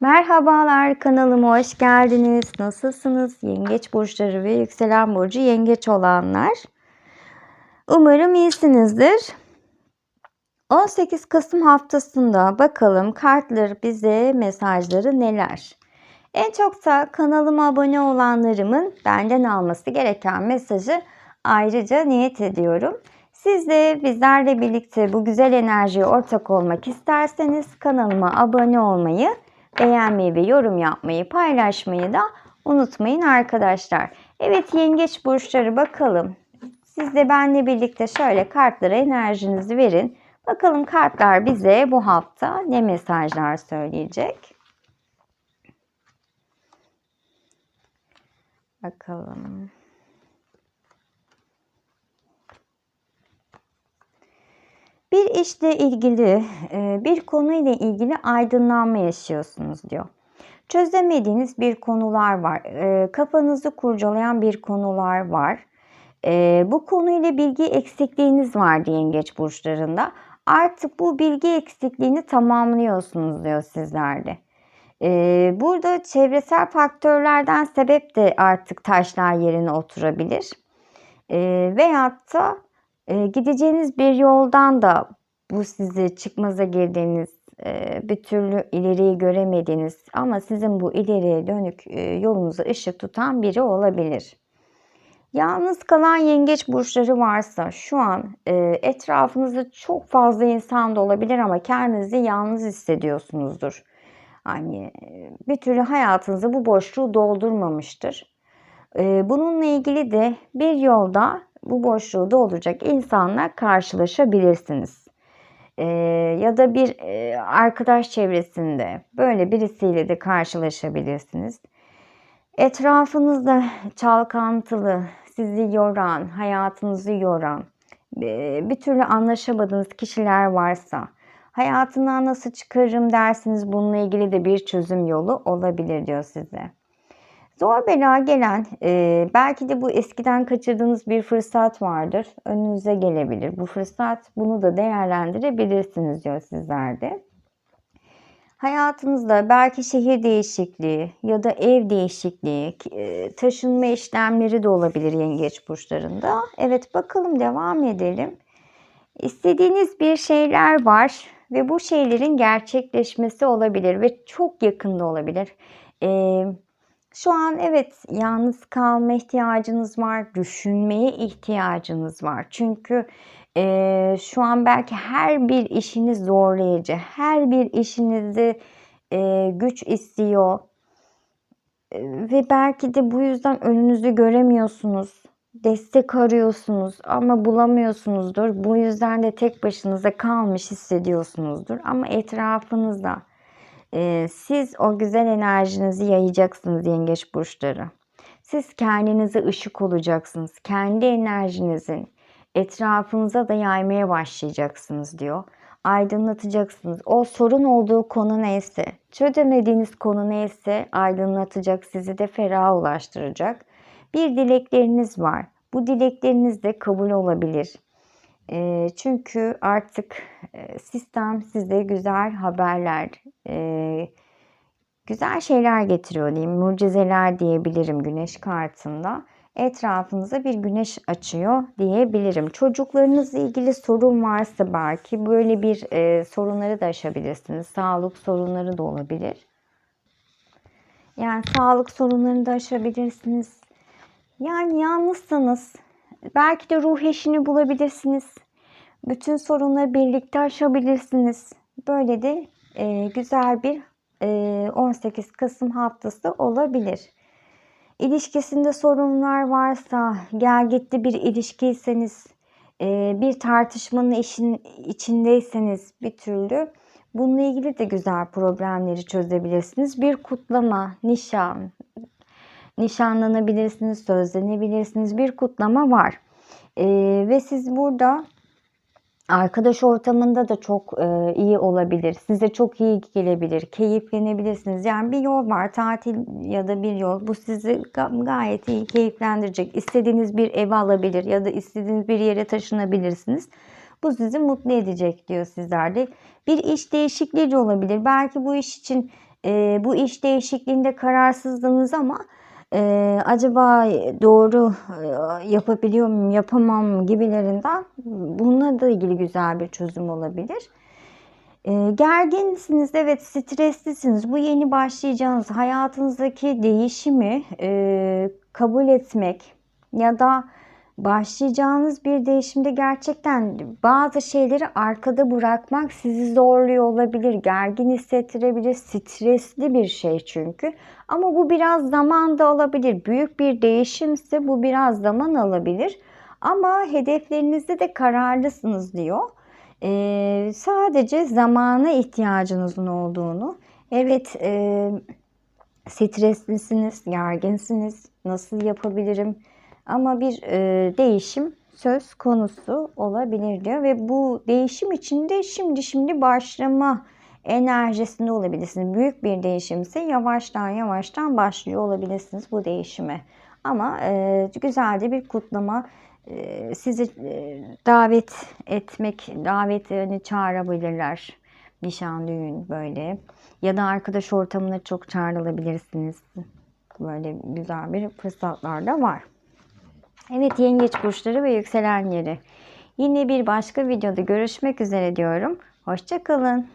Merhabalar kanalıma hoş geldiniz. Nasılsınız? Yengeç burçları ve yükselen burcu yengeç olanlar. Umarım iyisinizdir. 18 Kasım haftasında bakalım kartlar bize mesajları neler? En çok da kanalıma abone olanlarımın benden alması gereken mesajı ayrıca niyet ediyorum. Siz de bizlerle birlikte bu güzel enerjiye ortak olmak isterseniz kanalıma abone olmayı, beğenmeyi ve yorum yapmayı, paylaşmayı da unutmayın arkadaşlar. Evet yengeç burçları bakalım. Siz de benle birlikte şöyle kartlara enerjinizi verin. Bakalım kartlar bize bu hafta ne mesajlar söyleyecek? Bakalım. İşle ilgili, e, bir konuyla ilgili aydınlanma yaşıyorsunuz diyor. Çözemediğiniz bir konular var. E, kafanızı kurcalayan bir konular var. E, bu konuyla bilgi eksikliğiniz vardı yengeç burçlarında. Artık bu bilgi eksikliğini tamamlıyorsunuz diyor sizlerde. Burada çevresel faktörlerden sebep de artık taşlar yerine oturabilir. Veyahut da gideceğiniz bir yoldan da bu sizi çıkmaza girdiğiniz, e, bir türlü ileriyi göremediğiniz ama sizin bu ileriye dönük e, yolunuza ışık tutan biri olabilir. Yalnız kalan yengeç burçları varsa şu an e, etrafınızda çok fazla insan da olabilir ama kendinizi yalnız hissediyorsunuzdur. Hani bir türlü hayatınızı bu boşluğu doldurmamıştır. Bununla ilgili de bir yolda bu boşluğu dolduracak insanla karşılaşabilirsiniz. Ee, ya da bir e, arkadaş çevresinde böyle birisiyle de karşılaşabilirsiniz. Etrafınızda çalkantılı, sizi yoran, hayatınızı yoran, e, bir türlü anlaşamadığınız kişiler varsa, hayatından nasıl çıkarırım dersiniz bununla ilgili de bir çözüm yolu olabilir diyor size. Zor bela gelen, e, belki de bu eskiden kaçırdığınız bir fırsat vardır. Önünüze gelebilir. Bu fırsat bunu da değerlendirebilirsiniz diyor sizlerde. Hayatınızda belki şehir değişikliği ya da ev değişikliği, e, taşınma işlemleri de olabilir yengeç burçlarında. Evet bakalım devam edelim. İstediğiniz bir şeyler var ve bu şeylerin gerçekleşmesi olabilir ve çok yakında olabilir. Eee şu an evet yalnız kalma ihtiyacınız var, düşünmeye ihtiyacınız var. Çünkü e, şu an belki her bir işiniz zorlayıcı, her bir işinizi e, güç istiyor e, ve belki de bu yüzden önünüzü göremiyorsunuz. Destek arıyorsunuz ama bulamıyorsunuzdur. Bu yüzden de tek başınıza kalmış hissediyorsunuzdur. Ama etrafınızda e, siz o güzel enerjinizi yayacaksınız yengeç burçları. Siz kendinize ışık olacaksınız. Kendi enerjinizin etrafınıza da yaymaya başlayacaksınız diyor. Aydınlatacaksınız. O sorun olduğu konu neyse, çözemediğiniz konu neyse aydınlatacak, sizi de ferah ulaştıracak. Bir dilekleriniz var. Bu dilekleriniz de kabul olabilir. E, çünkü artık sistem size güzel haberler, e, güzel şeyler getiriyor diyeyim. Mucizeler diyebilirim güneş kartında. Etrafınıza bir güneş açıyor diyebilirim. Çocuklarınızla ilgili sorun varsa belki böyle bir e, sorunları da aşabilirsiniz. Sağlık sorunları da olabilir. Yani sağlık sorunlarını da aşabilirsiniz. Yani yalnızsanız belki de ruh eşini bulabilirsiniz. Bütün sorunları birlikte aşabilirsiniz. Böyle de e, güzel bir e, 18 Kasım haftası olabilir. İlişkisinde sorunlar varsa, gel gitti bir ilişkiyseniz, e, bir tartışmanın işin içindeyseniz bir türlü bununla ilgili de güzel problemleri çözebilirsiniz. Bir kutlama, nişan, nişanlanabilirsiniz, sözlenebilirsiniz. Bir kutlama var. E, ve siz burada Arkadaş ortamında da çok e, iyi olabilir. Size çok iyi gelebilir. Keyiflenebilirsiniz. Yani bir yol var. Tatil ya da bir yol. Bu sizi gayet iyi keyiflendirecek. İstediğiniz bir ev alabilir ya da istediğiniz bir yere taşınabilirsiniz. Bu sizi mutlu edecek diyor sizlerde. Bir iş değişikliği de olabilir. Belki bu iş için e, bu iş değişikliğinde kararsızdınız ama e, acaba doğru e, yapabiliyor muyum, yapamam gibilerinden bununla da ilgili güzel bir çözüm olabilir. E, gerginsiniz, evet streslisiniz. Bu yeni başlayacağınız hayatınızdaki değişimi e, kabul etmek ya da başlayacağınız bir değişimde gerçekten bazı şeyleri arkada bırakmak sizi zorluyor olabilir. Gergin hissettirebilir. Stresli bir şey çünkü. Ama bu biraz zaman da alabilir. Büyük bir değişimse bu biraz zaman alabilir. Ama hedeflerinizde de kararlısınız diyor. Ee, sadece zamana ihtiyacınızın olduğunu. Evet, e, streslisiniz, gerginsiniz. Nasıl yapabilirim? Ama bir e, değişim söz konusu olabilir diyor ve bu değişim içinde şimdi şimdi başlama enerjisinde olabilirsiniz. Büyük bir değişimse yavaştan yavaştan başlıyor olabilirsiniz bu değişime. Ama e, güzel de bir kutlama e, sizi e, davet etmek, davetlerini çağırabilirler. Nişan, düğün böyle. Ya da arkadaş ortamına çok çağrılabilirsiniz. Böyle güzel bir fırsatlar da var. Evet yengeç burçları ve yükselenleri. Yine bir başka videoda görüşmek üzere diyorum. Hoşçakalın.